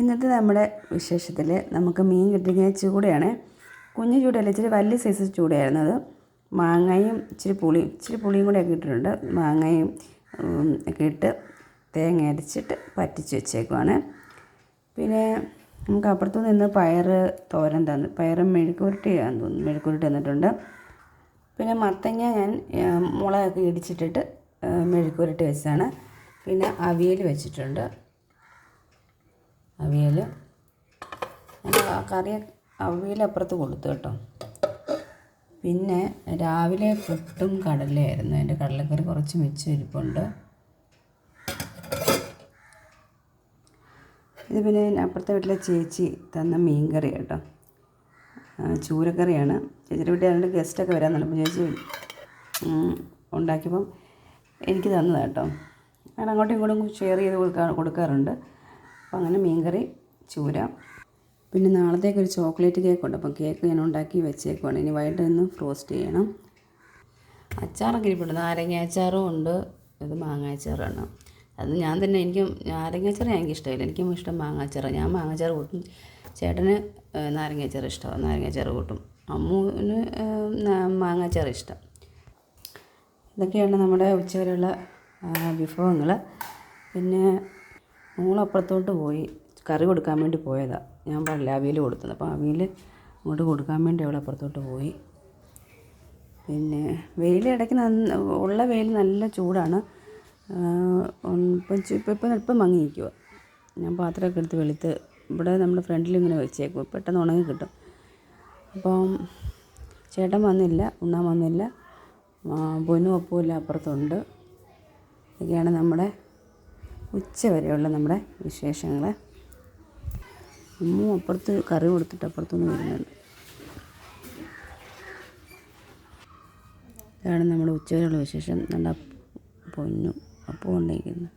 ഇന്നത്തെ നമ്മുടെ വിശേഷത്തിൽ നമുക്ക് മീൻ കിട്ടിയ ചൂടയാണ് കുഞ്ഞു ചൂടല്ല ഇച്ചിരി വലിയ സൈസ് ചൂടയായിരുന്നു അത്. മാങ്ങയും ഇച്ചിരി പുളിയും ഇച്ചിരി പുളിയും കൂടെ ഇട്ടിട്ടുണ്ട്. മാങ്ങയും ഒക്കെ ഇട്ട് തേങ്ങ അരച്ചിട്ട് പറ്റിച്ച് വെച്ചേക്കുവാണ്. പിന്നെ നമുക്ക് അപ്പുറത്തു നിന്ന് പയർ തോരൻ തന്നു. പയറും മെഴുക്കുരുട്ടിയാന്ന് തോന്നുന്നു. മെഴുക്കുരുട്ടി തന്നിട്ടുണ്ട്. പിന്നെ മത്തങ്ങ ഞാൻ മുളകൊക്കെ ഇടിച്ചിട്ടിട്ട് മെഴുക്കുരുട്ടി വെച്ചതാണ്. പിന്നെ അവിയൽ വെച്ചിട്ടുണ്ട്. അവിയൽ കറി അവിയൽ അപ്പുറത്ത് കൊടുത്തു കേട്ടോ. പിന്നെ രാവിലെ പുട്ടും കടലയായിരുന്നു എന്റെ കടലക്കറി കുറച്ച് മിച്ചം ഇരിപ്പുണ്ട്. ഇത് പിന്നെ അപ്പുറത്തെ വീട്ടിലെ ചേച്ചി തന്ന മീൻ കറി കേട്ടോ ചൂരക്കറിയാണ്. ചേച്ചിയുടെ വീട്ടിൽ രണ്ട് ഗസ്റ്റൊക്കെ വരാൻ നല്ല ചേച്ചി ഉണ്ടാക്കിയപ്പം എനിക്ക് തന്നതാണ് കേട്ടോ. ഞാൻ അങ്ങോട്ടും ഇങ്ങോട്ടും ഷെയർ ചെയ്ത് കൊടുക്കാ കൊടുക്കാറുണ്ട്. അപ്പോൾ അങ്ങനെ മീൻകറി ചൂര പിന്നെ നാളത്തേക്ക് ഒരു ചോക്ലേറ്റ് കേക്ക് ഉണ്ട്. അപ്പം കേക്ക് ഞാൻ ഉണ്ടാക്കി വെച്ചേക്കുവാണ്. ഇനി വൈകിട്ട് ഒന്ന് ഫ്രോസ്റ്റ് ചെയ്യണം. അച്ചാറൊക്കെ ഇരിപ്പുണ്ട്. നാരങ്ങ അച്ചാറും ഉണ്ട്. ഇത് മാങ്ങ അച്ചാറാണ്. അത് ഞാൻ തന്നെ എനിക്ക് നാരങ്ങ അച്ചാർ എനിക്ക് ഇഷ്ടമില്ല. എനിക്കും ഇഷ്ടം മാങ്ങ അച്ചാറ്. ഞാൻ മാങ്ങ അച്ചാർ കൂട്ടും. ചേട്ടന് നാരങ്ങ അച്ചാർ ഇഷ്ടമാണ്. നാരങ്ങ അച്ചാർ കൂട്ടും. അമ്മുവിന് മാങ്ങ അച്ചാർ ഇഷ്ടം. ഇതൊക്കെയാണ് നമ്മുടെ ഉച്ചവരെയുള്ള വിഭവങ്ങൾ പിന്നെ മോളപ്പുറത്തോട്ട് പോയി കറി കൊടുക്കാൻ വേണ്ടി പോയതാണ് ഞാൻ പറഞ്ഞില്ല അവിയൽ കൊടുത്തത്. അപ്പോൾ അവിയൽ അങ്ങോട്ട് കൊടുക്കാൻ വേണ്ടി അവൾ അപ്പുറത്തോട്ട് പോയി. പിന്നെ വെയിൽ ഇടയ്ക്ക് നന്ന ഉള്ള വെയിൽ നല്ല ചൂടാണ്. ഇപ്പം ഇപ്പം ഇപ്പം മങ്ങി നിൽക്കുക ഞാൻ പാത്രമൊക്കെ എടുത്ത് വെളുത്ത് ഇവിടെ നമ്മുടെ ഫ്രണ്ടിൽ ഇങ്ങനെ വെച്ചേക്കും പെട്ടെന്ന് ഉണങ്ങി കിട്ടും. അപ്പം ചേട്ടൻ വന്നില്ല ഉണ്ണാൻ വന്നില്ല. പൊന്നും ഒപ്പുമില്ല അപ്പുറത്തുണ്ട്. ഇതൊക്കെയാണ് നമ്മുടെ ഉച്ച വരെയുള്ള നമ്മുടെ വിശേഷങ്ങൾ അമ്മു അപ്പുറത്ത് കറി കൊടുത്തിട്ട് അപ്പുറത്തുനിന്ന് വരുന്നുണ്ട് ഇതാണ് നമ്മുടെ ഉച്ചവരെയുള്ള വിശേഷം. നല്ല പൊന്നു അപ്പം ഉണ്ടായിരിക്കുന്നത്